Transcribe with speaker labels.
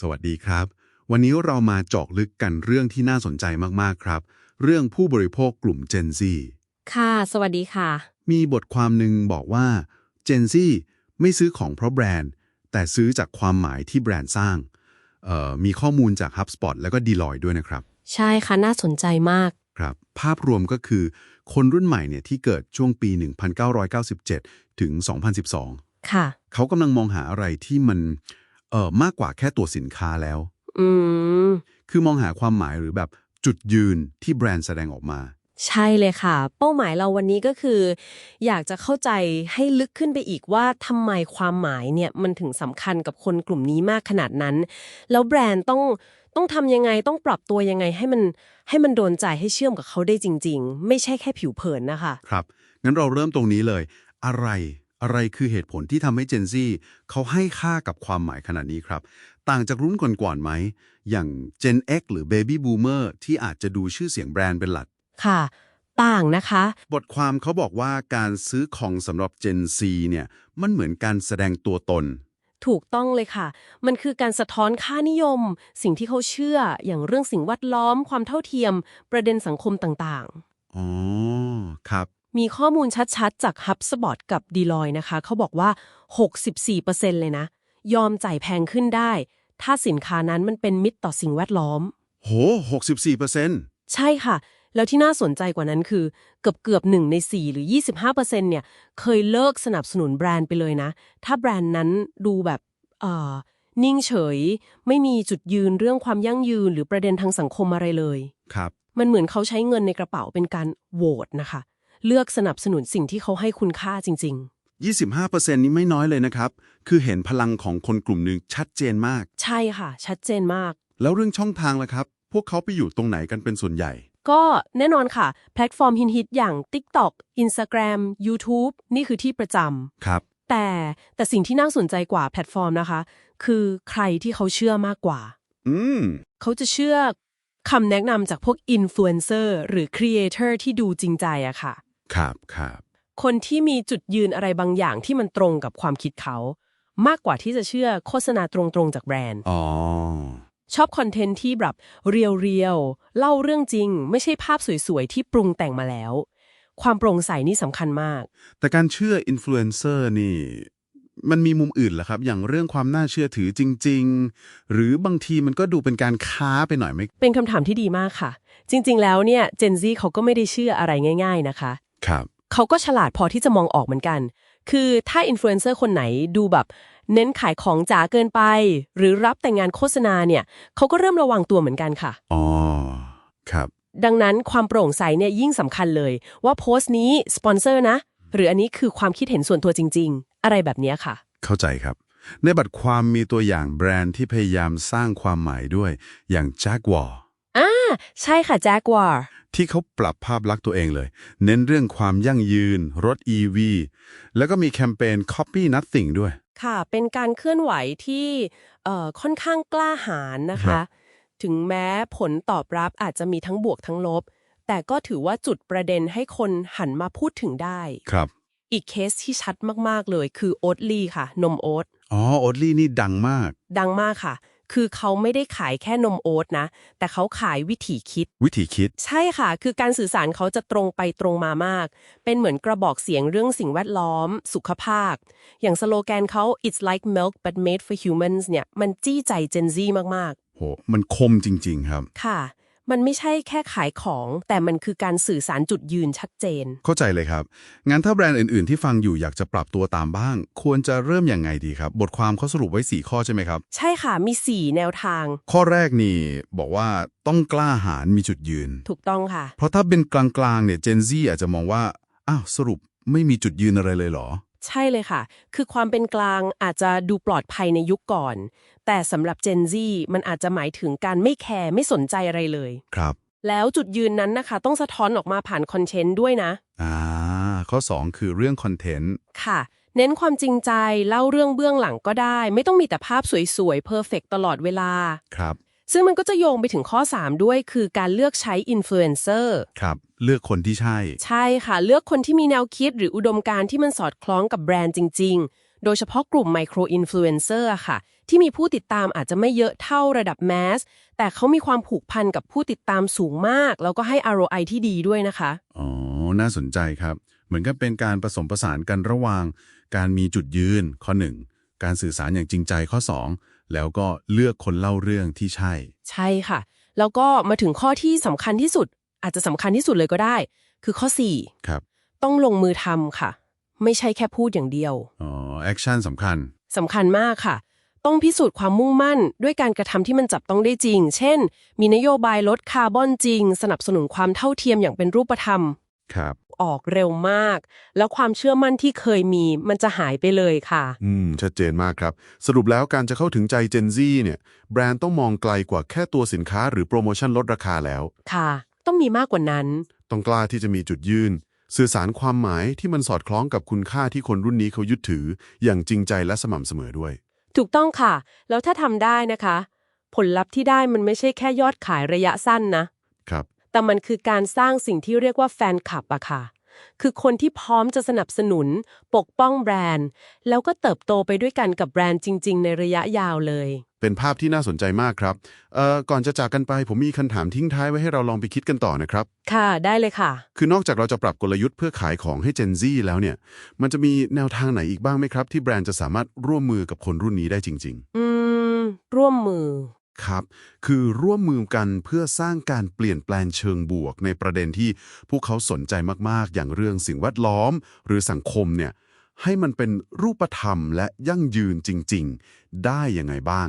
Speaker 1: สวัสดีครับ วันนี้เรามาเจาะลึกกันเรื่องที่น่าสนใจมากๆครับ เรื่องผู้บริโภคกลุ่ม Gen Z
Speaker 2: ค่ะ สวัสดีค่ะ
Speaker 1: มีบทความหนึ่งบอกว่า Gen Z ไม่ซื้อของเพราะแบรนด์ แต่ซื้อจากความหมายที่แบรนด์สร้างเอ่อมีข้อมูลจาก HubSpot แล้วก็ Deloitte ด้วยนะครับ
Speaker 2: ใช่ค่ะ น่าสนใจมาก
Speaker 1: ครับ ภาพรวมก็คือ คนรุ่นใหม่เนี่ยที่เกิดช่วงปี 1997 ถึง 2012
Speaker 2: ค่ะ
Speaker 1: เขากำลังมองหาอะไรที่มัน เอ่อมากกว่าแค่ตัวสินค้าแล้ว
Speaker 2: อืม
Speaker 1: คือมองหาความหมายหรือแบบจุดยืนที่แบรนด์แสดงออกมา
Speaker 2: ใช่เลยค่ะ เป้าหมายเราวันนี้ก็คือ อยากจะเข้าใจให้ลึกขึ้นไปอีกว่าทำไมความหมายเนี่ยมันถึงสำคัญกับคนกลุ่มนี้มากขนาดนั้น แล้วแบรนด์ต้องต้องทำยังไงต้องปรับตัวยังไงให้มันให้มันโดนใจให้เชื่อมกับเขาได้จริง ๆ ไม่ใช่แค่ผิวเผินนะคะ
Speaker 1: ครับ งั้นเราเริ่มตรงนี้เลย อะไร อะไรคือเหตุผลที่ทำให้ Gen Z เขาให้ค่ากับความหมายขนาดนี้ครับ ต่างจากรุ่นก่อนๆไหม อย่าง Gen X หรือ Baby Boomer ที่อาจจะดูชื่อเสียงแบรนด์เป็นหลัก
Speaker 2: ค่ะ ต่างนะคะ
Speaker 1: บทความเขาบอกว่าการซื้อของสำหรับ Gen Z เนี่ยมันเหมือนการแสดงตัวตน
Speaker 2: ถูกต้องเลยค่ะ มันคือการสะท้อนค่านิยม สิ่งที่เขาเชื่อ อย่างเรื่องสิ่งแวดล้อม ความเท่าเทียม ประเด็นสังคมต่าง
Speaker 1: อ๋อ ครับ
Speaker 2: ๆ มีข้อมูลชัดๆ จาก HubSpot กับ Deloitte นะคะ เขาบอกว่า 64%เลยนะ ยอมจ่ายแพงขึ้นได้ ถ้าสินค้านั้นมันเป็นมิตรต่อสิ่งแวดล้อม
Speaker 1: โห 64%
Speaker 2: ใช่ค่ะ แล้วที่น่าสนใจกว่านั้นคือ เกือบเกือบหนึ่งใน 4 หรือ 25%เนี่ย เคยเลิกสนับสนุนแบรนด์ไปเลยนะ ถ้าแบรนด์นั้นดูแบบเอ่อนิ่งเฉย ไม่มีจุดยืนเรื่องความยั่งยืนหรือประเด็นทางสังคมอะไรเลย
Speaker 1: ครับ
Speaker 2: มันเหมือนเขาใช้เงินในกระเป๋าเป็นการโหวตนะคะ เลือกสนับสนุนสิ่งที่เขาให้คุณค่าจริง
Speaker 1: 25%นี้ไม่น้อยเลยนะครับ คือเห็นพลังของคนกลุ่มหนึ่งชัดเจนมาก
Speaker 2: ๆ ใช่ค่ะ ชัดเจนมาก
Speaker 1: แล้วเรื่องช่องทางล่ะครับ พวกเขาไปอยู่ตรงไหนกันเป็นส่วนใหญ่
Speaker 2: ก็แน่นอนค่ะ แพลตฟอร์มฮิตๆอย่าง TikTok Instagram YouTube นี่คือที่ประจำ
Speaker 1: ครับ
Speaker 2: แต่แต่สิ่งที่น่าสนใจกว่าแพลตฟอร์มนะคะ คือใครที่เขาเชื่อมากกว่า
Speaker 1: อืม
Speaker 2: เขาจะเชื่อคำแนะนำจากพวกอินฟลูเอนเซอร์หรือครีเอเตอร์ที่ดูจริงใจอะค่ะ
Speaker 1: ครับครับ
Speaker 2: คนที่มีจุดยืนอะไรบางอย่างที่มันตรงกับความคิดเขา มากกว่าที่จะเชื่อโฆษณาตรงๆจากแบรนด์
Speaker 1: อ๋อ
Speaker 2: ชอบคอนเทนต์ที่แบบเรียวๆ เล่าเรื่องจริง ไม่ใช่ภาพสวยๆ ที่ปรุงแต่งมาแล้ว ความโปร่งใสนี่สำคัญมาก
Speaker 1: แต่การเชื่ออินฟลูเอนเซอร์นี่ มันมีมุมอื่นเหรอครับ อย่างเรื่องความน่าเชื่อถือจริง ๆ หรือบางทีมันก็ดูเป็นการค้าไปหน่อยไหม
Speaker 2: เป็นคำถามที่ดีมากค่ะ จริง ๆ แล้วเนี่ยเจนซี่เขาก็ไม่ได้เชื่ออะไรง่าย ๆ นะคะ
Speaker 1: ครับ
Speaker 2: เขาก็ฉลาดพอที่จะมองออกเหมือนกัน คือถ้าอินฟลูเอนเซอร์คนไหนดูแบบเน้นขายของจ๋าเกินไป หรือรับแต่งงานโฆษณาเนี่ยเขาก็เริ่มระวังตัวเหมือนกันค่ะ
Speaker 1: อ๋อ ครับ
Speaker 2: ดังนั้นความโปร่งใสเนี่ยยิ่งสำคัญเลย ว่าโพสต์นี้สปอนเซอร์นะ หรืออันนี้คือความคิดเห็นส่วนตัวจริง ๆ อะไรแบบเนี้ยค่ะ
Speaker 1: เข้าใจครับ ในบัตรความมีตัวอย่างแบรนด์ที่พยายามสร้างความหมายด้วยอย่าง Jaguar
Speaker 2: อ่าใช่ค่ะแจ็กวาร์
Speaker 1: ที่เขาปรับภาพลักษณ์ตัวเองเลย เน้นเรื่องความยั่งยืน รถ EV แล้วก็มีแคมเปญ Copy Nothing ด้วย
Speaker 2: ค่ะ เป็นการเคลื่อนไหวที่เอ่อค่อนข้างกล้าหาญนะ
Speaker 1: ครั
Speaker 2: คะ
Speaker 1: บ
Speaker 2: ถึงแม้ผลตอบรับอาจจะมีทั้งบวกทั้งลบ แต่ก็ถือว่าจุดประเด็นให้คนหันมาพูดถึงได้
Speaker 1: ครับ
Speaker 2: อีกเคสที่ชัดมาก ๆ เลยคือโอ๊ตลี่ค่ะ นมโอ๊ต
Speaker 1: อ๋อโอดลี่นี่ดังมาก
Speaker 2: ดังมากค่ะ คือเขาไม่ได้ขายแค่นมโอ๊ตนะ แต่เขาขายวิถีคิด
Speaker 1: วิธีคิด
Speaker 2: ใช่ค่ะ คือการสื่อสารเขาจะตรงไปตรงมามาก เป็นเหมือนกระบอกเสียงเรื่องสิ่งแวดล้อม สุขภาพ อย่างสโลแกนเขา it's like milk but made for humans เนี่ย มันจี้ใจ Gen Z มาก
Speaker 1: โห มันคมจริง ๆ ครับ
Speaker 2: ๆค่ะ มันไม่ใช่แค่ขายของ แต่มันคือการสื่อสารจุดยืนชัดเจน
Speaker 1: เข้าใจเลยครับ งั้นถ้าแบรนด์อื่น ๆ ที่ฟังอยู่อยากจะปรับตัวตามบ้าง ควรจะเริ่มยังไงดีครับ บทความเขาสรุปไว้ 4 ข้อใช่ไหมครับ
Speaker 2: ใช่ค่ะมี 4 แนวทาง
Speaker 1: ข้อแรกนี่บอกว่าต้องกล้าหาญมีจุดยืน
Speaker 2: ถูกต้องค่ะ
Speaker 1: เพราะถ้าเป็นกลาง ๆ เนี่ย Gen Z อาจจะมองว่า อ้าวสรุปไม่มีจุดยืนอะไรเลยเหรอ
Speaker 2: ใช่เลยค่ะ คือความเป็นกลางอาจจะดูปลอดภัยในยุคก่อน แต่สำหรับ Gen Z มันอาจจะหมายถึงการไม่แคร์ไม่สนใจอะไรเลย
Speaker 1: ครับ
Speaker 2: แล้วจุดยืนนั้นนะคะ ต้องสะท้อนออกมาผ่านคอนเทนต์ด้วยนะ
Speaker 1: อ่า ข้อ 2 คือเรื่องคอนเทนต์
Speaker 2: ค่ะ เน้นความจริงใจ เล่าเรื่องเบื้องหลังก็ได้ ไม่ต้องมีแต่ภาพสวยๆเพอร์เฟกตลอดเวลา
Speaker 1: ครับ
Speaker 2: ซึ่งมันก็จะโยงไปถึงข้อ 3 ด้วยคือการเลือกใช้อินฟลูเอนเซอร์
Speaker 1: ครับ เลือกคนที่ใช่
Speaker 2: ใช่ค่ะ เลือกคนที่มีแนวคิดหรืออุดมการณ์ที่มันสอดคล้องกับแบรนด์จริง ๆ โดยเฉพาะกลุ่มไมโครอินฟลูเอนเซอร์ค่ะ ที่มีผู้ติดตามอาจจะไม่เยอะเท่าระดับแมสแต่เขามีความผูกพันกับผู้ติดตามสูงมาก แล้วก็ให้ ROI ที่ดีด้วยนะคะ
Speaker 3: อ๋อน่าสนใจครับ เหมือนกับเป็นการผสมผสานกันระหว่าง การมีจุดยืนข้อ 1 การสื่อสารอย่างจริงใจข้อ 2 แล้วก็เลือกคนเล่าเรื่องที่ใช่
Speaker 2: ใช่ค่ะ แล้วก็มาถึงข้อที่สำคัญที่สุด อาจจะสำคัญที่สุดเลยก็ได้ คือข้อ
Speaker 3: ครับ
Speaker 2: 4ต้องลงมือทำค่ะ ไม่ใช่แค่พูดอย่างเดียว
Speaker 3: อ๋อ แอคชั่นสำคัญ
Speaker 2: สำคัญมากค่ะ ต้องพิสูจน์ความมุ่งมั่น ด้วยการกระทำที่มันจับต้องได้จริง เช่น มีนโยบายลดคาร์บอนจริง สนับสนุนความเท่าเทียมอย่างเป็นรูปธรรม
Speaker 3: ครับ
Speaker 2: ออกเร็วมาก แล้วความเชื่อมั่นที่เคยมีมันจะหายไปเลยค่ะ
Speaker 1: อืม ชัดเจนมากครับ สรุปแล้วการจะเข้าถึงใจ Gen Z เนี่ย แบรนด์ต้องมองไกลกว่าแค่ตัวสินค้าหรือโปรโมชั่นลดราคาแล้ว
Speaker 2: ค่ะ ต้องมีมากกว่านั้น
Speaker 1: ต้องกล้าที่จะมีจุดยืน สื่อสารความหมายที่มันสอดคล้องกับคุณค่าที่คนรุ่นนี้เขายึดถือ อย่างจริงใจและสม่ำเสมอด้วย
Speaker 2: ถูกต้องค่ะ แล้วถ้าทำได้นะคะ ผลลัพธ์ที่ได้มันไม่ใช่แค่ยอดขายระยะสั้นนะ
Speaker 1: ครับ
Speaker 2: แต่มันคือการสร้างสิ่งที่เรียกว่าแฟนคลับอะค่ะ คือคนที่พร้อมจะสนับสนุน ปกป้องแบรนด์ แล้วก็เติบโตไปด้วยกันกับแบรนด์จริง ๆ ในระยะยาวเลย
Speaker 1: เป็นภาพที่น่าสนใจมากครับเอ่อก่อนจะจากกันไปผมมีคำถามทิ้งท้ายไว้ให้เราลองไปคิดกันต่อนะครับ
Speaker 2: ค่ะ ได้เลยค่ะ
Speaker 1: คือนอกจากเราจะปรับกลยุทธ์เพื่อขายของให้ Gen Z แล้วเนี่ย มันจะมีแนวทางไหนอีกบ้างไหมครับ ที่แบรนด์จะสามารถร่วมมือกับคนรุ่นนี้ได้จริง
Speaker 2: อืม ร่วมมือ
Speaker 1: ๆ ครับ คือร่วมมือกันเพื่อสร้างการเปลี่ยนแปลงเชิงบวกในประเด็นที่พวกเขาสนใจมากๆ อย่างเรื่องสิ่งแวดล้อม หรือสังคมเนี่ยให้มันเป็นรูปธรรมและยั่งยืนจริง ๆ ได้ยังไงบ้าง